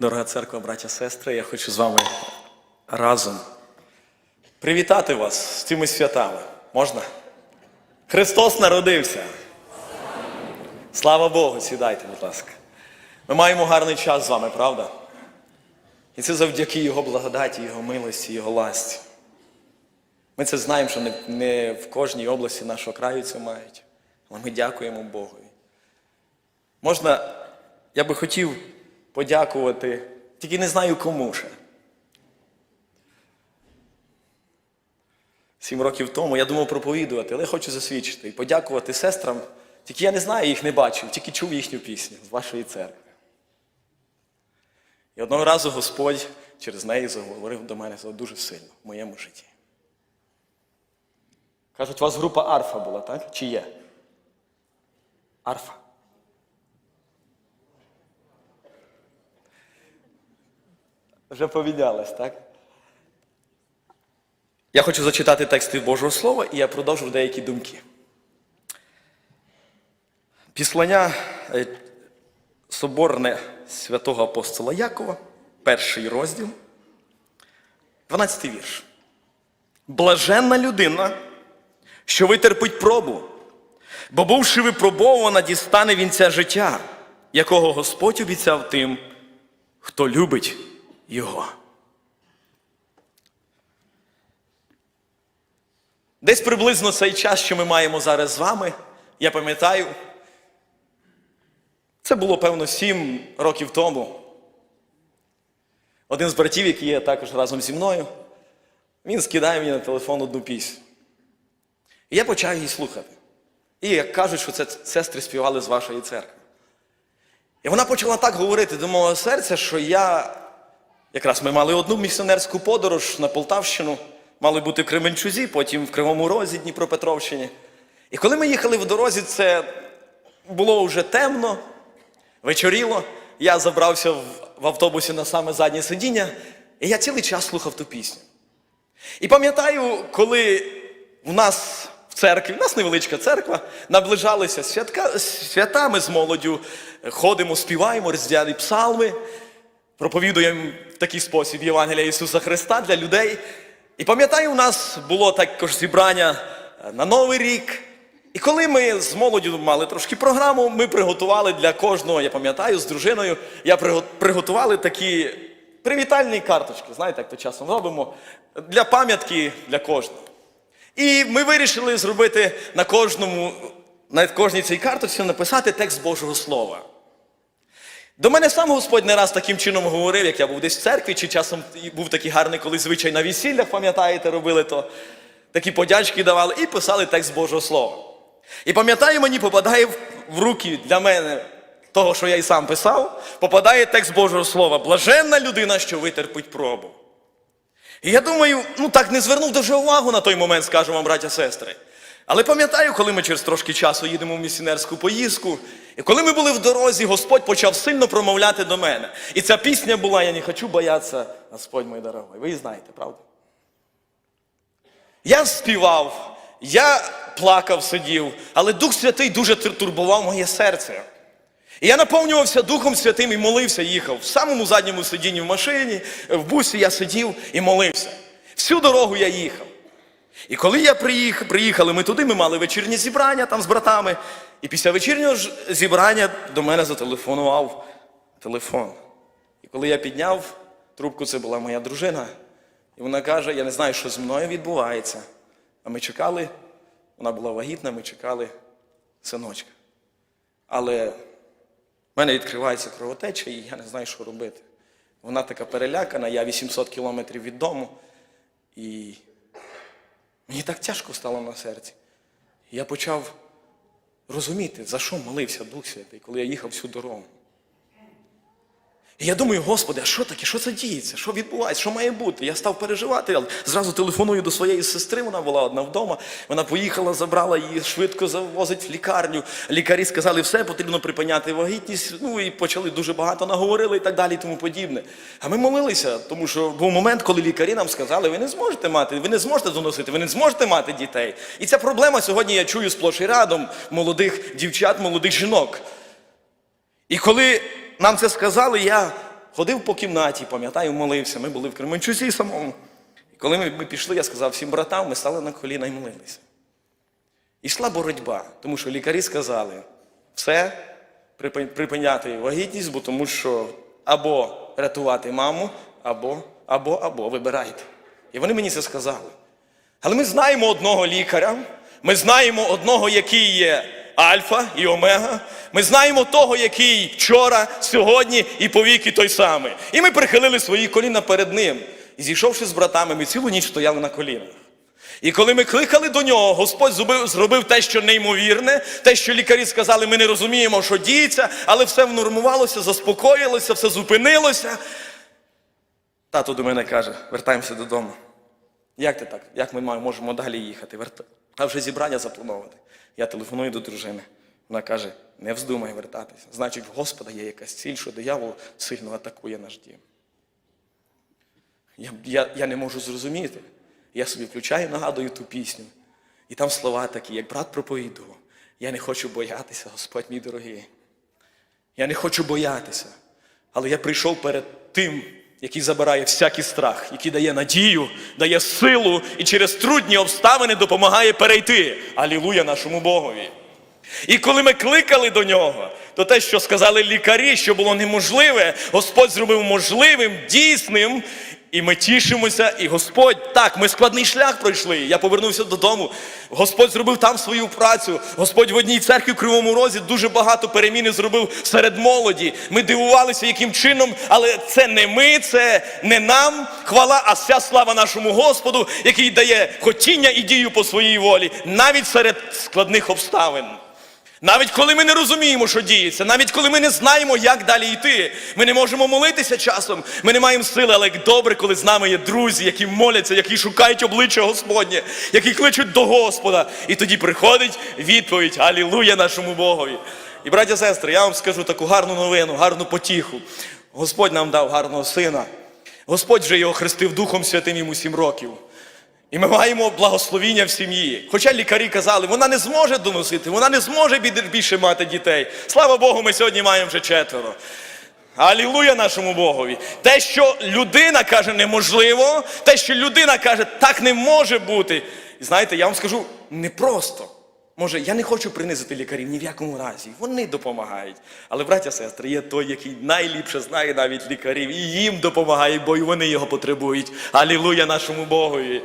Дорога церква, браття, сестри, я хочу з вами разом привітати вас з цими святами. Можна? Христос народився. Слава Богу, сідайте, будь ласка. Ми маємо гарний час з вами, правда? І це завдяки Його благодаті, Його милості, Його ласті. Ми це знаємо, що не, не в кожній області нашого краю це мають. Але ми дякуємо Богові. Можна, я би хотів подякувати, тільки не знаю кому ще. Сім років тому я думав проповідувати, але хочу засвідчити і подякувати сестрам. Тільки я не знаю, їх не бачив, тільки чув їхню пісню з вашої церкви. І одного разу Господь через неї заговорив до мене дуже сильно в моєму житті. Кажуть, у вас група арфа була, так? Чи є? Арфа. Вже помінялась, так? Я хочу зачитати тексти Божого Слова, і я продовжу деякі думки. Післання е, Соборне святого апостола Якова, перший розділ, 12 вірш. Блаженна людина, що витерпить пробу, бо бувши випробована, дістане вінця життя, якого Господь обіцяв тим, хто любить його. Десь приблизно цей час, що ми маємо зараз з вами, я пам'ятаю, це було, певно, сім років тому. Один з братів, який є також разом зі мною, він скидає мені на телефон одну пісню. І я почав її слухати. І як кажуть, що це сестри співали з вашої церкви. І вона почала так говорити до мого серця, що я. Якраз ми мали одну місіонерську подорож на Полтавщину, мали бути в Кременчузі, потім в Кривому Розі, Дніпропетровщині. І коли ми їхали в дорозі, це було вже темно, вечоріло. Я забрався в, автобусі на саме заднє сидіння, і я цілий час слухав ту пісню. І пам'ятаю, коли в нас в церкві, в нас невеличка церква, наближалися святка, свята, ми з молоддю ходимо, співаємо різдвяні псалми, проповідуємо в такий спосіб Євангелія Ісуса Христа для людей. І пам'ятаю, у нас було також зібрання на Новий рік. І коли ми з молоддю мали трошки програму, ми приготували для кожного, я пам'ятаю, з дружиною, я приготували такі привітальні карточки, знаєте, як то часом робимо, для пам'ятки для кожного. І ми вирішили зробити на кожному, на кожній цій карточці написати текст Божого Слова. До мене сам Господь не раз таким чином говорив, як я був десь в церкві, чи часом був такий гарний, коли звичай на весіллях, пам'ятаєте, робили то. Такі подячки давали і писали текст Божого Слова. І пам'ятаю, мені попадає в- руки для мене того, що я і сам писав, попадає текст Божого Слова. Блаженна людина, що витерпить пробу. І я думаю, ну так не звернув дуже увагу на той момент, скажу вам, браття сестри. Але пам'ятаю, коли ми через трошки часу їдемо в місіонерську поїздку, і коли ми були в дорозі, Господь почав сильно промовляти до мене. І ця пісня була Я не хочу боятися, Господь мій дорогой. Ви її знаєте, правда? Я співав, я плакав, сидів, але Дух Святий дуже турбував моє серце. І я наповнювався Духом Святим і молився, їхав в самому задньому сидінні в машині, в бусі я сидів і молився. Всю дорогу я їхав. І коли я приїхав, приїхали ми туди, ми мали вечірнє зібрання там з братами. І після вечірнього ж зібрання до мене зателефонував телефон. І коли я підняв трубку, це була моя дружина. І вона каже: я не знаю, що з мною відбувається. А ми чекали, вона була вагітна, ми чекали синочка. Але в мене відкривається кровотеча, і я не знаю, що робити. Вона така перелякана, я 800 кілометрів від дому. І мені так тяжко стало на серці. Я почав розуміти, за що молився Дух Святий, коли я їхав всю дорогу. І я думаю, Господи, а що таке? Що це діється? Що відбувається? Що має бути? Я став переживати, але зразу телефоную до своєї сестри, вона була одна вдома. Вона поїхала, забрала її, швидко завозить в лікарню. Лікарі сказали, все, потрібно припиняти вагітність. Ну і почали дуже багато наговорили і так далі, і тому подібне. А ми молилися, тому що був момент, коли лікарі нам сказали, ви не зможете мати, ви не зможете доносити, ви не зможете мати дітей. І ця проблема сьогодні я чую сплош і радом молодих дівчат, молодих жінок. І коли нам це сказали, я, ходив по кімнаті, пам'ятаю, молився. Ми були в Кременчуці самому. І коли ми, пішли, я сказав всім братам, ми стали на коліна і молилися. Ішла боротьба, тому що лікарі сказали, все, припиняти вагітність, бо тому що або рятувати маму, або, або, або вибирайте. І вони мені це сказали. Але ми знаємо одного лікаря, ми знаємо одного, який є альфа і омега. Ми знаємо того, який вчора, сьогодні і повіки той самий. І ми прихилили свої коліна перед ним. І зійшовши з братами, ми цілу ніч стояли на колінах. І коли ми кликали до нього, Господь зробив, зробив те, що неймовірне, те, що лікарі сказали, ми не розуміємо, що діється, але все внормувалося, заспокоїлося, все зупинилося. Тато до мене каже: вертаємося додому. Як ти так? Як ми можемо далі їхати? А вже зібрання заплановане. Я телефоную до дружини. Вона каже: не вздумай вертатися. Значить, в Господа є якась ціль, що диявол сильно атакує наш дім. Я, я, я не можу зрозуміти. Я собі включаю, нагадую ту пісню. І там слова такі, як брат проповідував. Я не хочу боятися, Господь мій дорогий. Я не хочу боятися. Але я прийшов перед тим, який забирає всякий страх, який дає надію, дає силу і через трудні обставини допомагає перейти. Алілуя нашому Богові. І коли ми кликали до нього, то те, що сказали лікарі, що було неможливе, Господь зробив можливим, дійсним. І ми тішимося, і Господь, так, ми складний шлях пройшли. Я повернувся додому. Господь зробив там свою працю. Господь в одній церкві в Кривому Розі дуже багато переміни зробив серед молоді. Ми дивувалися, яким чином, але це не ми, це не нам хвала, а вся слава нашому Господу, який дає хотіння і дію по своїй волі, навіть серед складних обставин. Навіть коли ми не розуміємо, що діється, навіть коли ми не знаємо, як далі йти, ми не можемо молитися часом, ми не маємо сили, але як добре, коли з нами є друзі, які моляться, які шукають обличчя Господнє, які кличуть до Господа. І тоді приходить відповідь Алілуя нашому Богові. І, браття сестри, я вам скажу таку гарну новину, гарну потіху. Господь нам дав гарного сина. Господь вже його хрестив Духом Святим йому сім років. І ми маємо благословіння в сім'ї. Хоча лікарі казали, вона не зможе доносити, вона не зможе більше мати дітей. Слава Богу, ми сьогодні маємо вже четверо. Алілуя нашому Богові. Те, що людина каже неможливо, те, що людина каже, так не може бути. І знаєте, я вам скажу непросто. Може, я не хочу принизити лікарів ні в якому разі. Вони допомагають. Але, браття, сестри, є той, який найліпше знає навіть лікарів, і їм допомагає, бо й вони його потребують. Алілуя нашому Богові.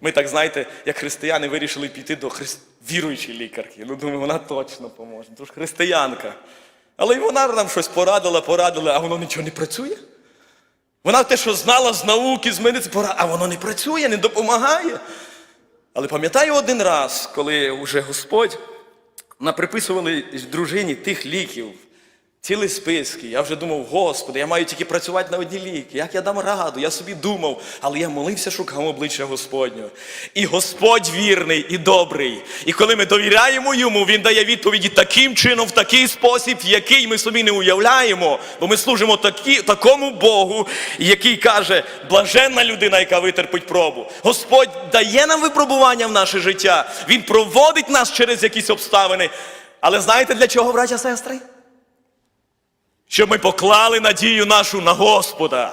Ми так, знаєте, як християни вирішили піти до христ... віруючої лікарки. Ну, думаю, вона точно поможе. Тож християнка. Але й вона нам щось порадила, порадила, а воно нічого не працює. Вона те, що знала з науки, з медицини, пора- а воно не працює, не допомагає. Але пам'ятаю один раз, коли вже Господь наприписували дружині тих ліків, цілі списки. Я вже думав, Господи, я маю тільки працювати на одні ліки. Як я дам раду? Я собі думав, але я молився, шукав обличчя Господнього. І Господь вірний і добрий. І коли ми довіряємо йому, він дає відповіді таким чином, в такий спосіб, який ми собі не уявляємо. Бо ми служимо такі, такому Богу, який каже, блаженна людина, яка витерпить пробу. Господь дає нам випробування в наше життя. Він проводить нас через якісь обставини. Але знаєте для чого, браття сестри? Щоб ми поклали надію нашу на Господа,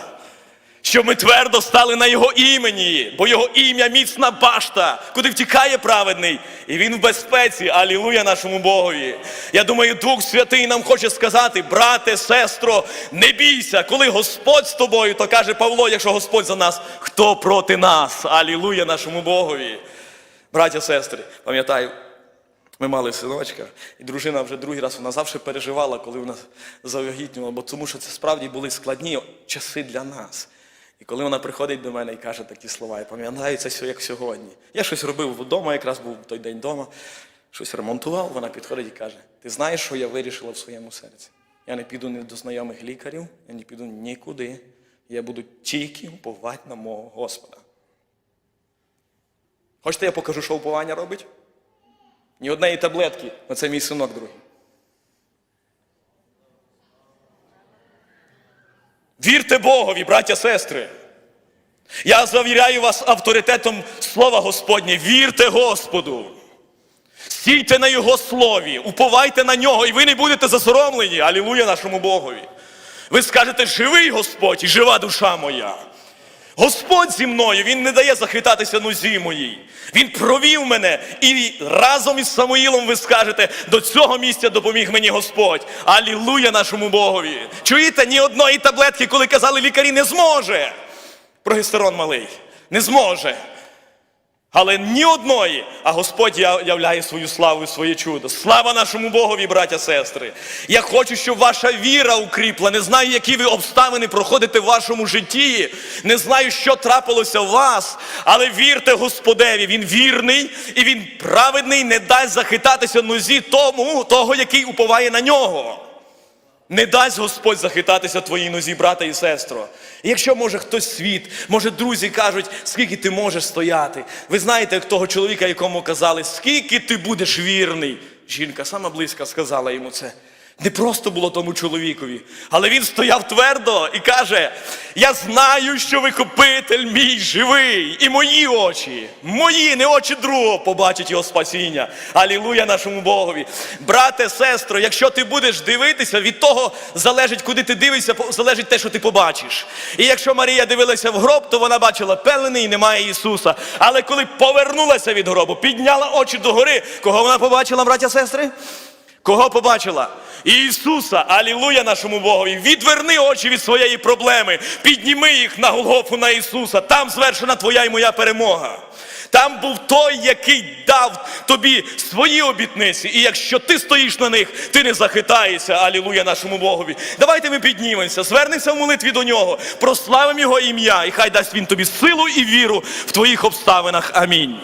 щоб ми твердо стали на Його імені, бо Його ім'я міцна башта, куди втікає праведний, і Він в безпеці. Алілуя нашому Богові. Я думаю, Дух Святий нам хоче сказати, брате, сестро, не бійся, коли Господь з тобою, то каже Павло, якщо Господь за нас, хто проти нас? Алілуя нашому Богові. Браття, сестри, пам'ятаю, ми мали синочка, і дружина вже другий раз вона завжди переживала, коли вона завагітнювала, бо тому що це справді були складні часи для нас. І коли вона приходить до мене і каже такі слова, я пам'ятаю це як сьогодні. Я щось робив вдома, якраз був той день вдома, щось ремонтував, вона підходить і каже: Ти знаєш, що я вирішила в своєму серці? Я не піду ні до знайомих лікарів, я не піду нікуди. Я буду тільки уповати на мого Господа. Хочете, я покажу, що уповання робить? Ні однієї таблетки, оце мій синок другий. Вірте Богові, браття, сестри. Я завіряю вас авторитетом Слова Господнє. Вірте Господу. Стійте на Його слові, уповайте на нього, і ви не будете засоромлені. Алілуя нашому Богові. Ви скажете, живий Господь і жива душа моя. Господь зі мною, Він не дає захитатися нозі моїй. Він провів мене і разом із Самуїлом ви скажете, до цього місця допоміг мені Господь. Алілуя нашому Богові. Чуєте, ні одної таблетки, коли казали лікарі, не зможе. Прогестерон малий, не зможе. Але ні одної, а Господь являє свою славу і своє чудо. Слава нашому Богові, браття, сестри. Я хочу, щоб ваша віра укріпла. Не знаю, які ви обставини проходите в вашому житті. Не знаю, що трапилося в вас, але вірте Господеві, Він вірний і Він праведний, не дасть захитатися нозі тому, того, який уповає на нього. Не дасть Господь захитатися твоїй нозі, брата і сестро. І якщо може хтось світ, може друзі кажуть, скільки ти можеш стояти. Ви знаєте, як того чоловіка, якому казали, скільки ти будеш вірний. Жінка сама близька сказала йому це. Не просто було тому чоловікові, але він стояв твердо і каже: Я знаю, що викупитель мій живий, і мої очі, мої, не очі другого, побачать його спасіння. Алілуя нашому Богові. Брате, сестро, якщо ти будеш дивитися, від того залежить, куди ти дивишся, залежить те, що ти побачиш. І якщо Марія дивилася в гроб, то вона бачила пелений і немає Ісуса. Але коли повернулася від гробу, підняла очі догори, кого вона побачила, браття, сестри? Кого побачила? Ісуса, алілуя нашому Богові. Відверни очі від своєї проблеми, підніми їх на Голгофу на Ісуса. Там звершена твоя і моя перемога. Там був той, який дав тобі свої обітниці. І якщо ти стоїш на них, ти не захитаєшся, алілуя нашому Богові. Давайте ми піднімемося, звернемося в молитві до нього, прославимо Його ім'я, і хай дасть він тобі силу і віру в твоїх обставинах. Амінь.